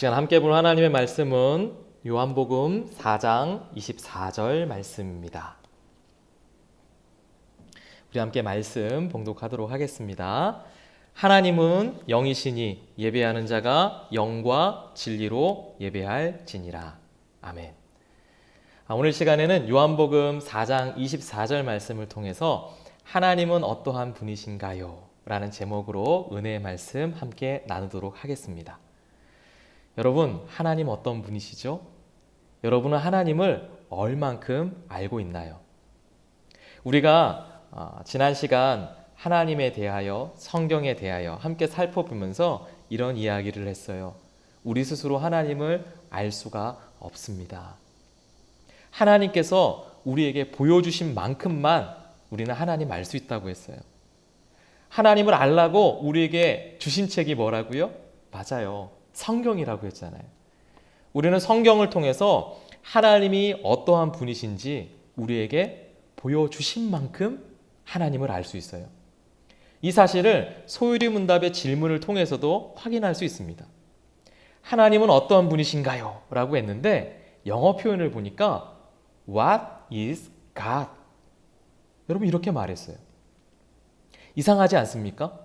시간 함께 볼 하나님의 말씀은 요한복음 4장 24절 말씀입니다. 우리 함께 말씀 봉독하도록 하겠습니다. 하나님은 영이시니 예배하는 자가 영과 진리로 예배할지니라. 아멘. 아, 오늘 시간에는 요한복음 4장 24절 말씀을 통해서 하나님은 어떠한 분이신가요? 라는 제목으로 은혜의 말씀 함께 나누도록 하겠습니다. 여러분, 하나님 어떤 분이시죠? 여러분은 하나님을 얼만큼 알고 있나요? 우리가 어, 지난 시간 하나님에 대하여 성경에 대하여 함께 살펴보면서 이런 이야기를 했어요. 우리 스스로 하나님을 알 수가 없습니다. 하나님께서 우리에게 보여주신 만큼만 우리는 하나님 알 수 있다고 했어요. 하나님을 알라고 우리에게 주신 책이 뭐라고요? 맞아요. 성경이라고 했잖아요. 우리는 성경을 통해서 하나님이 어떠한 분이신지 우리에게 보여주신 만큼 하나님을 알 수 있어요. 이 사실을 소유리 문답의 질문을 통해서도 확인할 수 있습니다. 하나님은 어떠한 분이신가요? 라고 했는데 영어 표현을 보니까 What is God? 여러분 이렇게 말했어요. 이상하지 않습니까?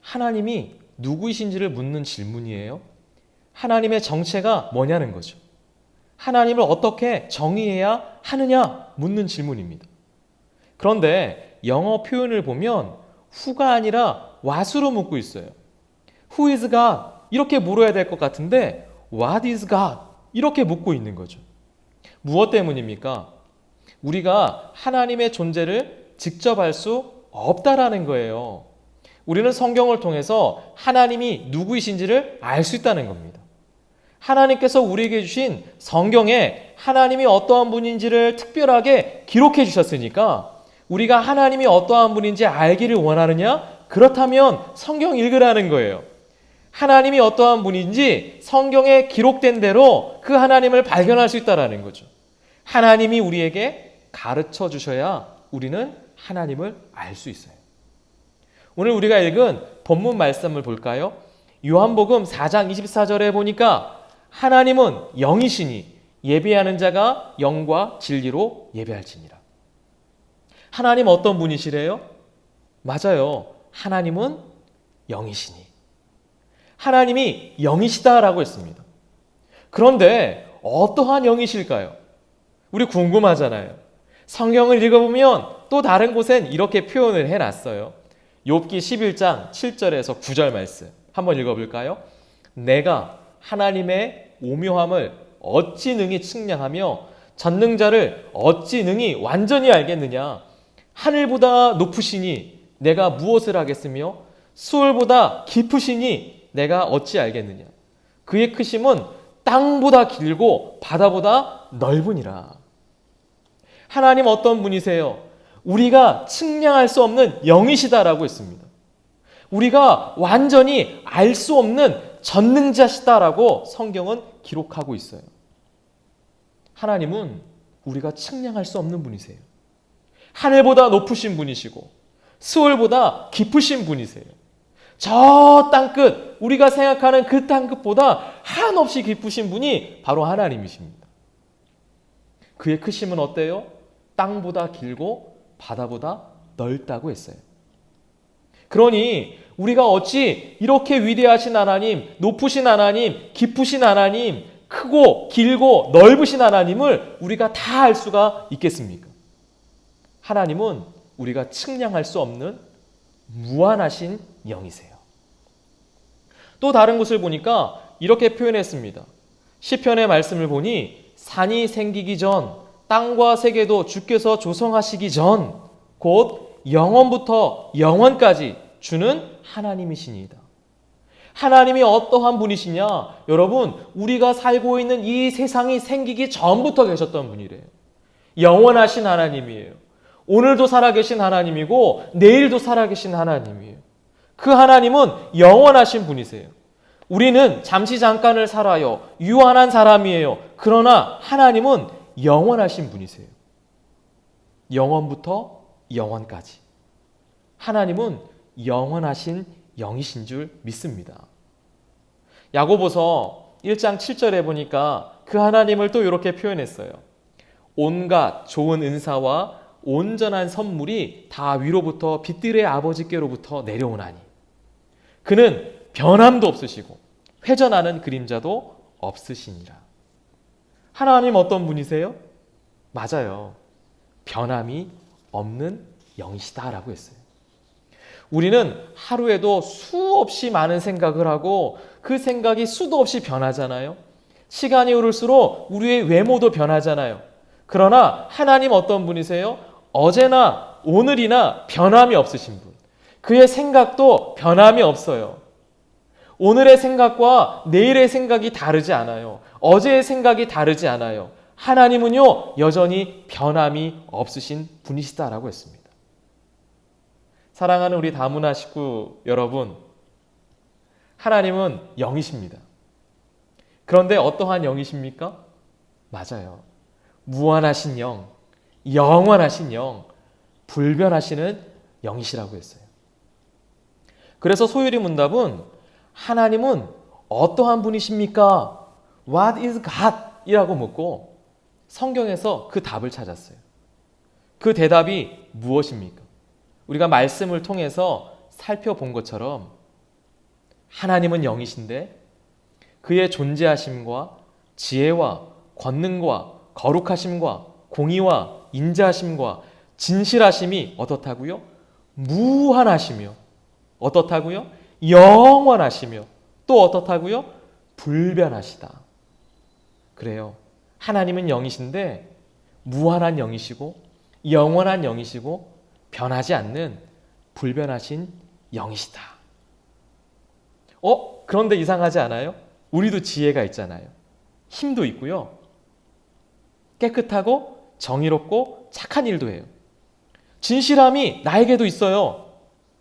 하나님이 누구이신지를 묻는 질문이에요. 하나님의 정체가 뭐냐는 거죠. 하나님을 어떻게 정의해야 하느냐 묻는 질문입니다. 그런데 영어 표현을 보면 후가 아니라 what으로 묻고 있어요. Who is God? 이렇게 물어야 될 것 같은데 What is God? 이렇게 묻고 있는 거죠. 무엇 때문입니까? 우리가 하나님의 존재를 직접 알 수 없다라는 거예요. 우리는 성경을 통해서 하나님이 누구이신지를 알 수 있다는 겁니다. 하나님께서 우리에게 주신 성경에 하나님이 어떠한 분인지를 특별하게 기록해 주셨으니까 우리가 하나님이 어떠한 분인지 알기를 원하느냐? 그렇다면 성경 읽으라는 거예요. 하나님이 어떠한 분인지 성경에 기록된 대로 그 하나님을 발견할 수 있다라는 거죠. 하나님이 우리에게 가르쳐 주셔야 우리는 하나님을 알 수 있어요. 오늘 우리가 읽은 본문 말씀을 볼까요? 요한복음 4장 24절에 보니까 하나님은 영이시니 예배하는 자가 영과 진리로 예배할지니라. 하나님 어떤 분이시래요? 맞아요. 하나님은 영이시니. 하나님이 영이시다라고 했습니다. 그런데 어떠한 영이실까요? 우리 궁금하잖아요. 성경을 읽어보면 또 다른 곳엔 이렇게 표현을 해놨어요. 욥기 11장 7절에서 9절 말씀 한번 읽어볼까요? 내가 하나님의 오묘함을 어찌 능히 측량하며 전능자를 어찌 능히 완전히 알겠느냐? 하늘보다 높으시니 내가 무엇을 하겠으며 수월보다 깊으시니 내가 어찌 알겠느냐? 그의 크심은 땅보다 길고 바다보다 넓으니라. 하나님 어떤 분이세요? 우리가 측량할 수 없는 영이시다라고 했습니다. 우리가 완전히 알 수 없는 전능자시다라고 성경은 기록하고 있어요. 하나님은 우리가 측량할 수 없는 분이세요. 하늘보다 높으신 분이시고 수월보다 깊으신 분이세요. 저 땅끝, 우리가 생각하는 그 땅끝보다 한없이 깊으신 분이 바로 하나님이십니다. 그의 크심은 어때요? 땅보다 길고 바다보다 넓다고 했어요. 그러니 우리가 어찌 이렇게 위대하신 하나님, 높으신 하나님, 깊으신 하나님, 크고 길고 넓으신 하나님을 우리가 다 알 수가 있겠습니까? 하나님은 우리가 측량할 수 없는 무한하신 영이세요. 또 다른 곳을 보니까 이렇게 표현했습니다. 시편의 말씀을 보니 산이 생기기 전 땅과 세계도 주께서 조성하시기 전 곧 영원부터 영원까지 주는 하나님이시니다. 하나님이 어떠한 분이시냐? 여러분, 우리가 살고 있는 이 세상이 생기기 전부터 계셨던 분이래요. 영원하신 하나님이에요. 오늘도 살아계신 하나님이고 내일도 살아계신 하나님이에요. 그 하나님은 영원하신 분이세요. 우리는 잠시 잠깐을 살아요. 유한한 사람이에요. 그러나 하나님은 영원하신 분이세요. 영원부터 영원까지. 하나님은 영원하신 영이신 줄 믿습니다. 야고보서 1장 7절에 보니까 그 하나님을 또 이렇게 표현했어요. 온갖 좋은 은사와 온전한 선물이 다 위로부터 빛들의 아버지께로부터 내려오나니 그는 변함도 없으시고 회전하는 그림자도 없으시니라. 하나님 어떤 분이세요? 맞아요. 변함이 없는 영이시다라고 했어요. 우리는 하루에도 수없이 많은 생각을 하고 그 생각이 수도 없이 변하잖아요. 시간이 흐를수록 우리의 외모도 변하잖아요. 그러나 하나님 어떤 분이세요? 어제나 오늘이나 변함이 없으신 분. 그의 생각도 변함이 없어요. 오늘의 생각과 내일의 생각이 다르지 않아요. 어제의 생각이 다르지 않아요. 하나님은요, 여전히 변함이 없으신 분이시다라고 했습니다. 사랑하는 우리 다문화 식구 여러분, 하나님은 영이십니다. 그런데 어떠한 영이십니까? 맞아요. 무한하신 영, 영원하신 영, 불변하시는 영이시라고 했어요. 그래서 소율이 문답은 하나님은 어떠한 분이십니까? What is God? 이라고 묻고 성경에서 그 답을 찾았어요. 그 대답이 무엇입니까? 우리가 말씀을 통해서 살펴본 것처럼 하나님은 영이신데 그의 존재하심과 지혜와 권능과 거룩하심과 공의와 인자하심과 진실하심이 어떻다고요? 무한하시며 어떻다고요? 영원하시며 또 어떻다고요? 불변하시다. 그래요. 하나님은 영이신데 무한한 영이시고 영원한 영이시고 변하지 않는 불변하신 영이시다. 어? 그런데 이상하지 않아요? 우리도 지혜가 있잖아요. 힘도 있고요. 깨끗하고 정의롭고 착한 일도 해요. 진실함이 나에게도 있어요.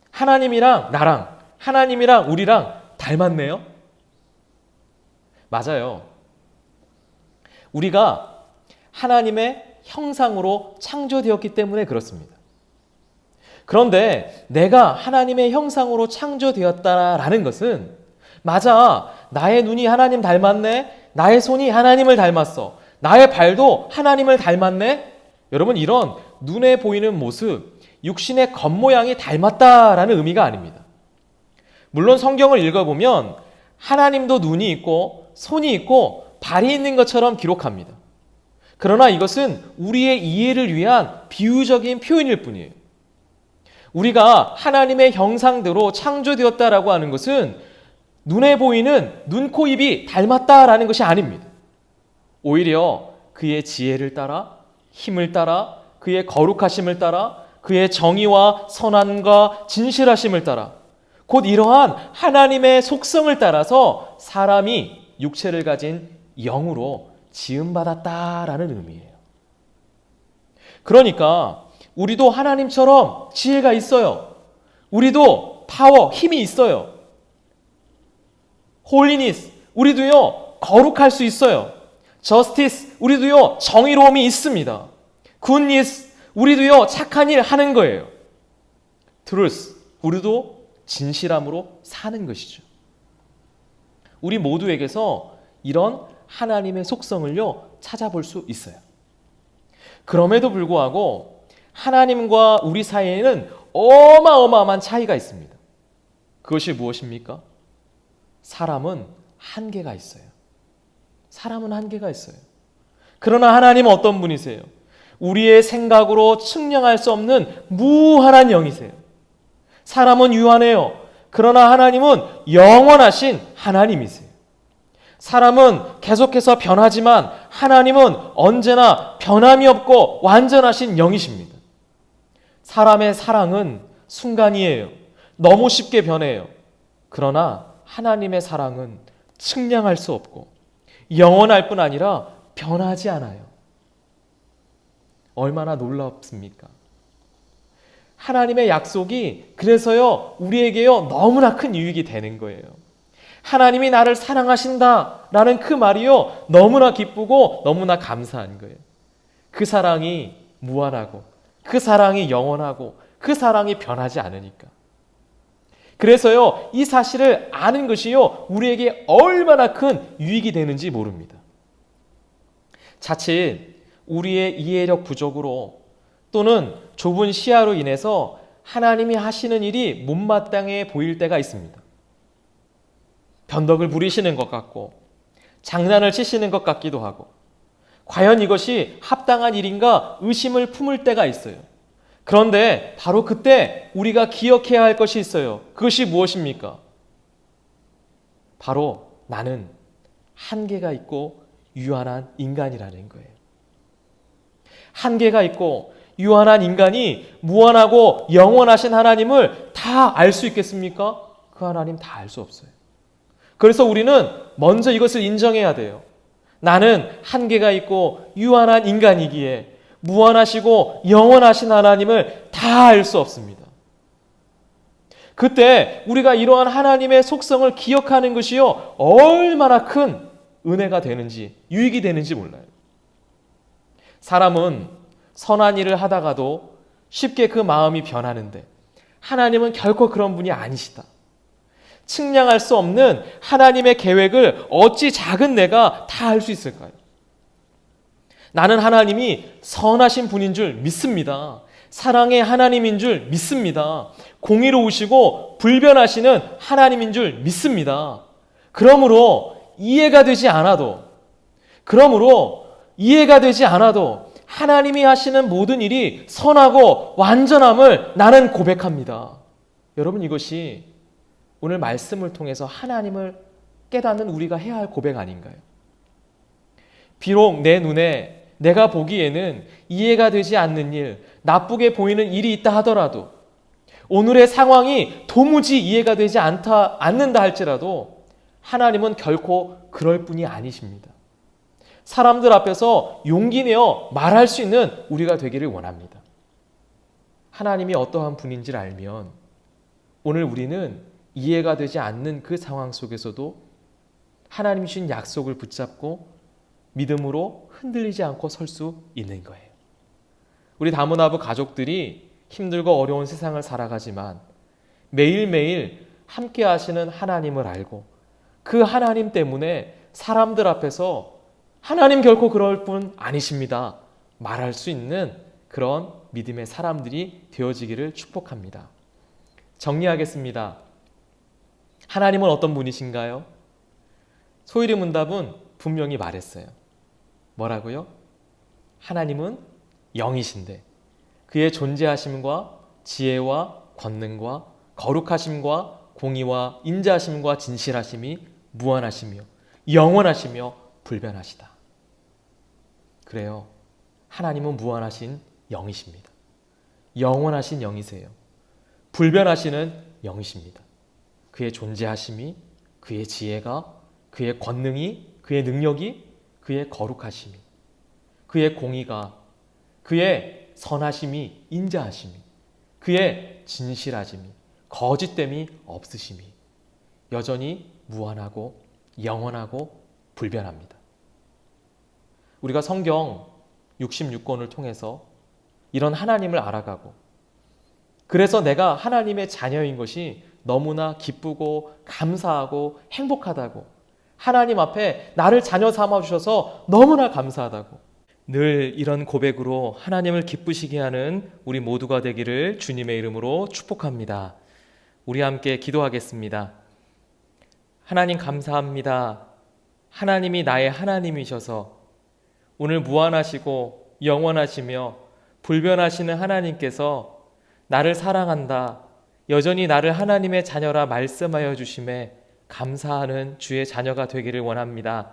하나님이랑 나랑, 하나님이랑 우리랑 닮았네요. 맞아요. 우리가 하나님의 형상으로 창조되었기 때문에 그렇습니다. 그런데 내가 하나님의 형상으로 창조되었다라는 것은 맞아. 나의 눈이 하나님 닮았네. 나의 손이 하나님을 닮았어. 나의 발도 하나님을 닮았네. 여러분 이런 눈에 보이는 모습, 육신의 겉모양이 닮았다라는 의미가 아닙니다. 물론 성경을 읽어보면 하나님도 눈이 있고 손이 있고 발이 있는 것처럼 기록합니다. 그러나 이것은 우리의 이해를 위한 비유적인 표현일 뿐이에요. 우리가 하나님의 형상대로 창조되었다라고 하는 것은 눈에 보이는 눈, 코, 입이 닮았다라는 것이 아닙니다. 오히려 그의 지혜를 따라 힘을 따라 그의 거룩하심을 따라 그의 정의와 선함과 진실하심을 따라 곧 이러한 하나님의 속성을 따라서 사람이 육체를 가진 영으로 지음받았다라는 의미예요. 그러니까 우리도 하나님처럼 지혜가 있어요. 우리도 파워, 힘이 있어요. 홀리니스, 우리도요, 거룩할 수 있어요. 저스티스, 우리도요, 정의로움이 있습니다. 굿니스, 우리도요, 착한 일 하는 거예요. 트루스, 우리도 진실함으로 사는 것이죠. 우리 모두에게서 이런 하나님의 속성을요, 찾아볼 수 있어요. 그럼에도 불구하고 하나님과 우리 사이에는 어마어마한 차이가 있습니다. 그것이 무엇입니까? 사람은 한계가 있어요. 사람은 한계가 있어요. 그러나 하나님은 어떤 분이세요? 우리의 생각으로 측량할 수 없는 무한한 영이세요. 사람은 유한해요. 그러나 하나님은 영원하신 하나님이세요. 사람은 계속해서 변하지만 하나님은 언제나 변함이 없고 완전하신 영이십니다. 사람의 사랑은 순간이에요. 너무 쉽게 변해요. 그러나 하나님의 사랑은 측량할 수 없고 영원할 뿐 아니라 변하지 않아요. 얼마나 놀랍습니까? 하나님의 약속이 그래서요, 우리에게요, 너무나 큰 유익이 되는 거예요. 하나님이 나를 사랑하신다. 라는 그 말이요, 너무나 기쁘고 너무나 감사한 거예요. 그 사랑이 무한하고, 그 사랑이 영원하고, 그 사랑이 변하지 않으니까. 그래서요, 이 사실을 아는 것이요, 우리에게 얼마나 큰 유익이 되는지 모릅니다. 자칫 우리의 이해력 부족으로 또는 좁은 시야로 인해서 하나님이 하시는 일이 못마땅해 보일 때가 있습니다. 변덕을 부리시는 것 같고, 장난을 치시는 것 같기도 하고, 과연 이것이 합당한 일인가 의심을 품을 때가 있어요. 그런데 바로 그때 우리가 기억해야 할 것이 있어요. 그것이 무엇입니까? 바로 나는 한계가 있고 유한한 인간이라는 거예요. 한계가 있고 유한한 인간이 무한하고 영원하신 하나님을 다 알 수 있겠습니까? 그 하나님 다 알 수 없어요. 그래서 우리는 먼저 이것을 인정해야 돼요. 나는 한계가 있고 유한한 인간이기에 무한하시고 영원하신 하나님을 다 알 수 없습니다. 그때 우리가 이러한 하나님의 속성을 기억하는 것이요 얼마나 큰 은혜가 되는지 유익이 되는지 몰라요. 사람은 선한 일을 하다가도 쉽게 그 마음이 변하는데 하나님은 결코 그런 분이 아니시다. 측량할 수 없는 하나님의 계획을 어찌 작은 내가 다 알 수 있을까요? 나는 하나님이 선하신 분인 줄 믿습니다. 사랑의 하나님인 줄 믿습니다. 공의로우시고 불변하시는 하나님인 줄 믿습니다. 그러므로 이해가 되지 않아도, 그러므로 이해가 되지 않아도 하나님이 하시는 모든 일이 선하고 완전함을 나는 고백합니다. 여러분 이것이 오늘 말씀을 통해서 하나님을 깨닫는 우리가 해야 할 고백 아닌가요? 비록 내 눈에 내가 보기에는 이해가 되지 않는 일, 나쁘게 보이는 일이 있다 하더라도 오늘의 상황이 도무지 이해가 되지 않다, 않는다 할지라도 하나님은 결코 그럴 뿐이 아니십니다. 사람들 앞에서 용기 내어 말할 수 있는 우리가 되기를 원합니다. 하나님이 어떠한 분인지를 알면 오늘 우리는 이해가 되지 않는 그 상황 속에서도 하나님 주신 약속을 붙잡고 믿음으로 흔들리지 않고 설 수 있는 거예요. 우리 다문화부 가족들이 힘들고 어려운 세상을 살아가지만 매일매일 함께 하시는 하나님을 알고 그 하나님 때문에 사람들 앞에서 하나님 결코 그럴 분 아니십니다. 말할 수 있는 그런 믿음의 사람들이 되어지기를 축복합니다. 정리하겠습니다. 하나님은 어떤 분이신가요? 소일의 문답은 분명히 말했어요. 뭐라고요? 하나님은 영이신데 그의 존재하심과 지혜와 권능과 거룩하심과 공의와 인자하심과 진실하심이 무한하시며 영원하시며 불변하시다. 그래요. 하나님은 무한하신 영이십니다. 영원하신 영이세요. 불변하시는 영이십니다. 그의 존재하심이, 그의 지혜가, 그의 권능이, 그의 능력이 그의 거룩하심이, 그의 공의가, 그의 선하심이, 인자하심이, 그의 진실하심이, 거짓됨이 없으심이 여전히 무한하고 영원하고 불변합니다. 우리가 성경 66권을 통해서 이런 하나님을 알아가고 그래서 내가 하나님의 자녀인 것이 너무나 기쁘고 감사하고 행복하다고 하나님 앞에 나를 자녀 삼아 주셔서 너무나 감사하다고. 늘 이런 고백으로 하나님을 기쁘시게 하는 우리 모두가 되기를 주님의 이름으로 축복합니다. 우리 함께 기도하겠습니다. 하나님 감사합니다. 하나님이 나의 하나님이셔서 오늘 무한하시고 영원하시며 불변하시는 하나님께서 나를 사랑한다. 여전히 나를 하나님의 자녀라 말씀하여 주심에 감사하는 주의 자녀가 되기를 원합니다.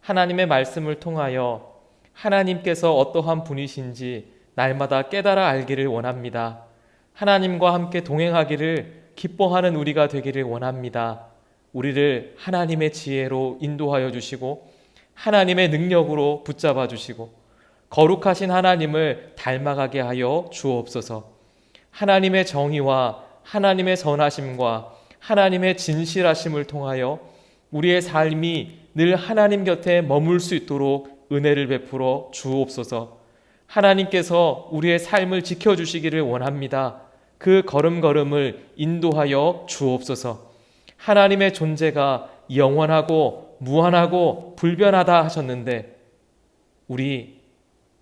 하나님의 말씀을 통하여 하나님께서 어떠한 분이신지 날마다 깨달아 알기를 원합니다. 하나님과 함께 동행하기를 기뻐하는 우리가 되기를 원합니다. 우리를 하나님의 지혜로 인도하여 주시고 하나님의 능력으로 붙잡아 주시고 거룩하신 하나님을 닮아가게 하여 주옵소서. 하나님의 정의와 하나님의 선하심과 하나님의 진실하심을 통하여 우리의 삶이 늘 하나님 곁에 머물 수 있도록 은혜를 베풀어 주옵소서. 하나님께서 우리의 삶을 지켜주시기를 원합니다. 그 걸음걸음을 인도하여 주옵소서. 하나님의 존재가 영원하고 무한하고 불변하다 하셨는데 우리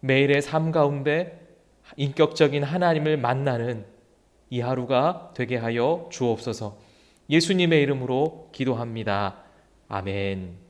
매일의 삶 가운데 인격적인 하나님을 만나는 이 하루가 되게 하여 주옵소서. 예수님의 이름으로 기도합니다. 아멘.